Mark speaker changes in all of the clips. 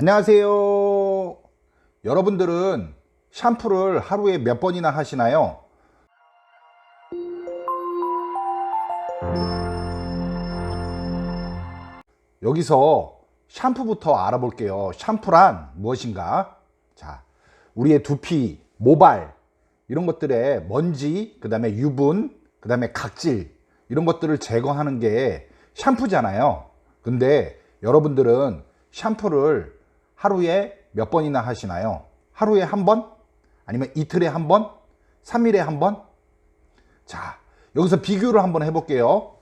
Speaker 1: 안녕하세요. 여러분들은 샴푸를 하루에 몇 번이나 하시나요? 여기서 샴푸부터 알아볼게요. 샴푸란 무엇인가? 자, 우리의 두피, 모발, 이런 것들의 먼지, 그 다음에 유분, 그 다음에 각질, 이런 것들을 제거하는 게 샴푸잖아요. 근데 여러분들은 샴푸를 하루에 몇 번이나 하시나요? 하루에 한 번? 아니면 이틀에 한 번? 3일에 한 번? 자, 여기서 비교를 한번 해볼게요.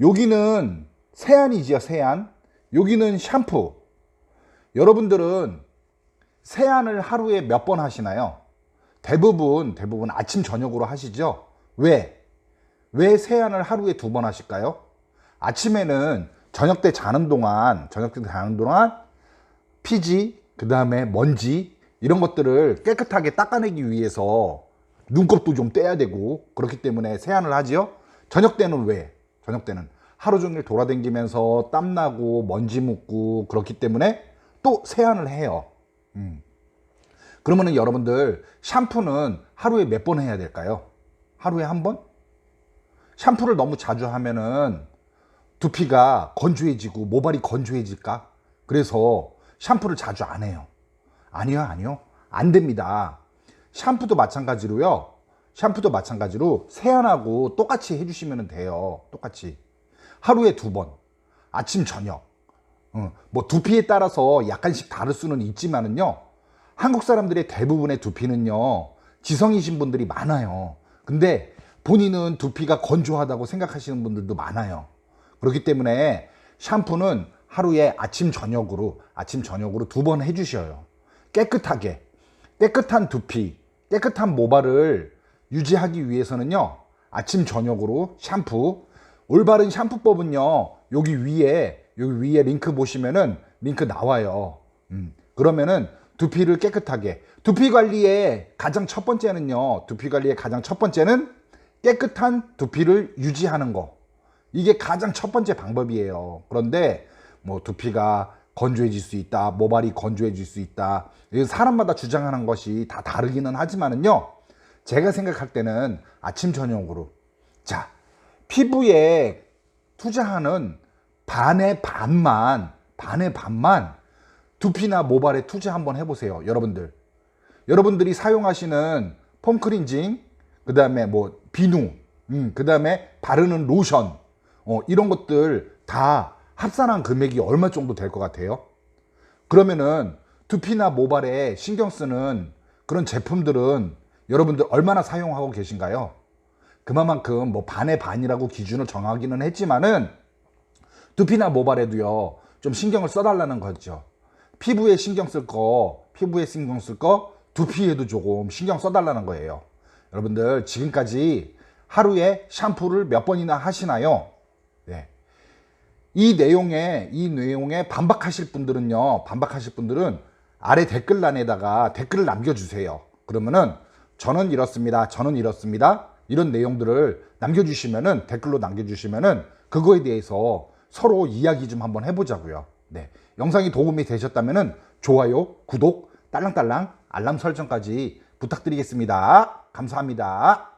Speaker 1: 여기는 세안이지요, 세안. 여기는 샴푸. 여러분들은 세안을 하루에 몇 번 하시나요? 대부분, 대부분 아침, 저녁으로 하시죠? 왜? 왜 세안을 하루에 두 번 하실까요? 아침에는 저녁 때 자는 동안, 저녁 때 자는 동안 피지, 그 다음에 먼지, 이런 것들을 깨끗하게 닦아내기 위해서 눈곱도 좀 떼야 되고, 그렇기 때문에 세안을 하지요? 저녁 때는 왜? 저녁 때는 하루 종일 돌아다니면서 땀나고 먼지 묻고 그렇기 때문에 또 세안을 해요. 음. 그러면은 여러분들 샴푸는 하루에 몇 번 해야 될까요? 하루에 한 번? 샴푸를 너무 자주 하면은 두피가 건조해지고 모발이 건조해질까? 그래서 샴푸를 자주 안 해요. 아니요, 아니요. 안 됩니다. 샴푸도 마찬가지로요. 샴푸도 마찬가지로 세안하고 똑같이 해주시면 돼요. 똑같이. 하루에 두 번. 아침, 저녁. 어, 뭐 두피에 따라서 약간씩 다를 수는 있지만은요. 한국 사람들의 대부분의 두피는요. 지성이신 분들이 많아요. 근데 본인은 두피가 건조하다고 생각하시는 분들도 많아요. 그렇기 때문에 샴푸는 하루에 아침 저녁으로 아침 저녁으로 두 번 해주셔요. 깨끗하게 깨끗한 두피, 깨끗한 모발을 유지하기 위해서는요. 아침 저녁으로 샴푸. 올바른 샴푸법은요. 여기 위에 여기 위에 링크 보시면은 링크 나와요. 음, 그러면은 두피를 깨끗하게 두피 관리의 가장 첫 번째는요. 두피 관리의 가장 첫 번째는 깨끗한 두피를 유지하는 거. 이게 가장 첫 번째 방법이에요. 그런데 뭐 두피가 건조해질 수 있다, 모발이 건조해질 수 있다. 사람마다 주장하는 것이 다 다르기는 하지만은요. 제가 생각할 때는 아침 저녁으로 자 피부에 투자하는 반의 반만 반의 반만 두피나 모발에 투자 한번 해보세요, 여러분들. 여러분들이 사용하시는 폼 클렌징, 그 다음에 뭐 비누, 음, 그 다음에 바르는 로션, 어, 이런 것들 다 합산한 금액이 얼마 정도 될 것 같아요? 그러면은 두피나 모발에 신경 쓰는 그런 제품들은 여러분들 얼마나 사용하고 계신가요? 그만큼 뭐 반의 반이라고 기준을 정하기는 했지만은 두피나 모발에도요 좀 신경을 써달라는 거죠. 피부에 신경 쓸 거, 피부에 신경 쓸 거, 두피에도 조금 신경 써달라는 거예요. 여러분들 지금까지 하루에 샴푸를 몇 번이나 하시나요? 네. 이 내용에 이 내용에 반박하실 분들은요 반박하실 분들은 아래 댓글란에다가 댓글을 남겨주세요. 그러면은 저는 이렇습니다 저는 이렇습니다 이런 내용들을 남겨주시면은 댓글로 남겨주시면은 그거에 대해서 서로 이야기 좀 한번 해보자고요. 네. 영상이 도움이 되셨다면은 좋아요 구독 딸랑딸랑 알람 설정까지 부탁드리겠습니다. 감사합니다